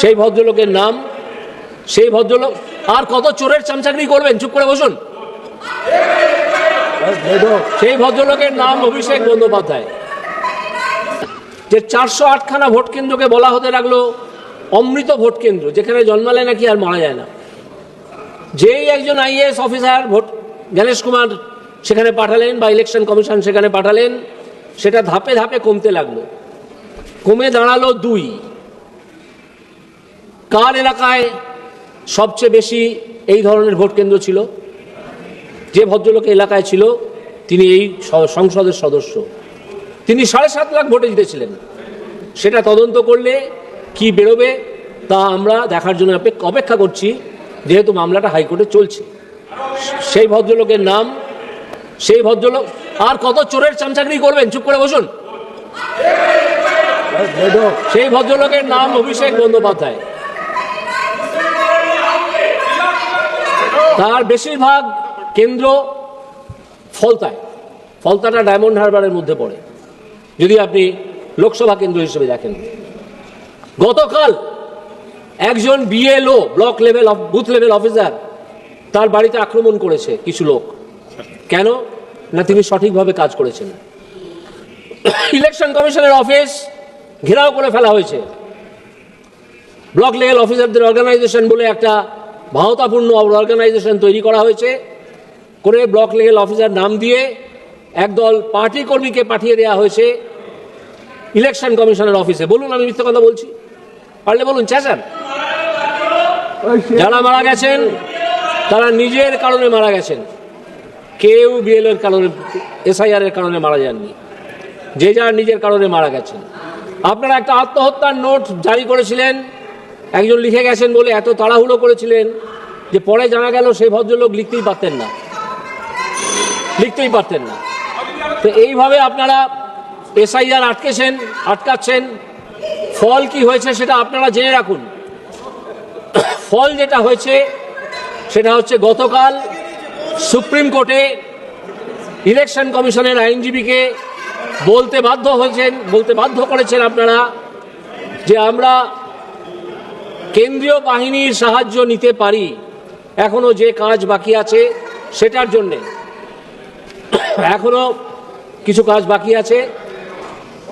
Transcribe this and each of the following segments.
সেই ভদ্রলোকের নাম, সেই ভদ্রলোক, আর কত চোরের চামচাকরি করবেন? চুপ করে বসুন। সেই ভদ্রলোকের নাম অভিষেক বন্দ্যোপাধ্যায়। যে চারশো আটখানা ভোট কেন্দ্রকে বলা হতে লাগল, অমৃত ভোট কেন্দ্র, যেখানে জন্মালে নাকি আর মারা যায় না। যেই একজন IAS officer vote Ganesh Kumar সেখানে পাঠালেন বা ইলেকশন কমিশন সেখানে পাঠালেন, সেটা ধাপে ধাপে কমতে লাগল। কমে দাঁড়াল দুই। কার এলাকায় সবচেয়ে বেশি এই ধরনের ভোট কেন্দ্র ছিল? যে ভদ্রলোক এলাকায় ছিল, তিনি এই সংসদের সদস্য। তিনি সাড়ে সাত লাখ ভোটে জিতেছিলেন। সেটা তদন্ত করলে কি বেরোবে তা আমরা দেখার জন্য অপেক- অপেক্ষা করছি, যেহেতু মামলাটা হাইকোর্টে চলছে। সেই ভদ্রলোকের নাম, সেই ভদ্রলোক, আর কত চোরের চামচাকরি করবেন? চুপ করে বসুন। সেই ভদ্রলোকের নাম অভিষেক বন্দ্যোপাধ্যায়। তার বেশিরভাগ কেন্দ্র ফলতায়। ফলতাটা ডায়মন্ড হারবারের মধ্যে পড়ে। যদি আপনি লোকসভা কেন্দ্র হিসেবে দেখেন। গতকাল একজন BLO, block level booth level officer তার বাড়িতে আক্রমণ করেছে কিছু লোক। কেন? না তিনি সঠিকভাবে কাজ করেছেন। ইলেকশন কমিশনের অফিস ঘেরাও করে ফেলা হয়েছে। ব্লক লেভেল অফিসারদের অর্গানাইজেশন বলে একটা ভাওতাপূর্ণ অর্গানাইজেশন তৈরি করা হয়েছে। করে ব্লক লেভেল অফিসার নাম দিয়ে একদল পার্টি কর্মীকে পাঠিয়ে দেওয়া হয়েছে ইলেকশন কমিশনের অফিসে বলুন, আমি মিথ্যা কথা বলছি? পারলে বলুন, চেঁচান। যারা মারা গেছেন, তারা নিজের কারণে মারা গেছেন। কেউ বিএলের কারণে এসআইআর এর কারণে মারা যাননি। যে যার নিজের কারণে মারা গেছেন। আপনারা একটা আত্মহত্যার নোট জারি করেছিলেন। একজন লিখে গেছেন বলে এত তাড়াহুড়ো করেছিলেন যে পরে জানা গেল সেই ভদ্রলোক লিখতেই পারতেন না। লিখতেই পারতেন না। তো এইভাবে আপনারা এসআইআর আটকেছেন, আটকাচ্ছেন। ফল কি হয়েছে সেটা আপনারা জেনে রাখুন। ফল যেটা হয়েছে সেটা হচ্ছে গতকাল সুপ্রিম কোর্টে ইলেকশন কমিশনের আইনজীবীকে বলতে বাধ্য হয়েছেন, বলতে বাধ্য করেছেন আপনারা যে আমরা কেন্দ্রীয় বাহিনীর সাহায্য নিতে পারি। এখনও যে কাজ বাকি আছে, সেটার জন্যে। এখনও কিছু কাজ বাকি আছে,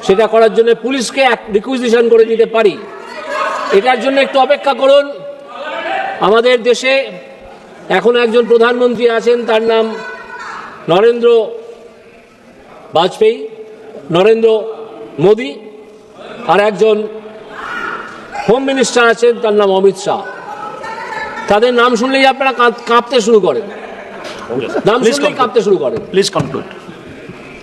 সেটা করার জন্য পুলিশকে এক রিকুইজিশন করে দিতে পারি। এটার জন্য একটু অপেক্ষা করুন। আমাদের দেশে এখন একজন প্রধানমন্ত্রী আছেন, তার নাম নরেন্দ্র বাজপেয়ী, নরেন্দ্র মোদী, আর একজন হোম মিনিস্টার আছেন তার নাম অমিত শাহ। তাদের নাম শুনলেই আপনারা কাঁপ- কাঁপতে শুরু করেন। নাম শুনলেই কাঁপতে শুরু করেন। Please conclude.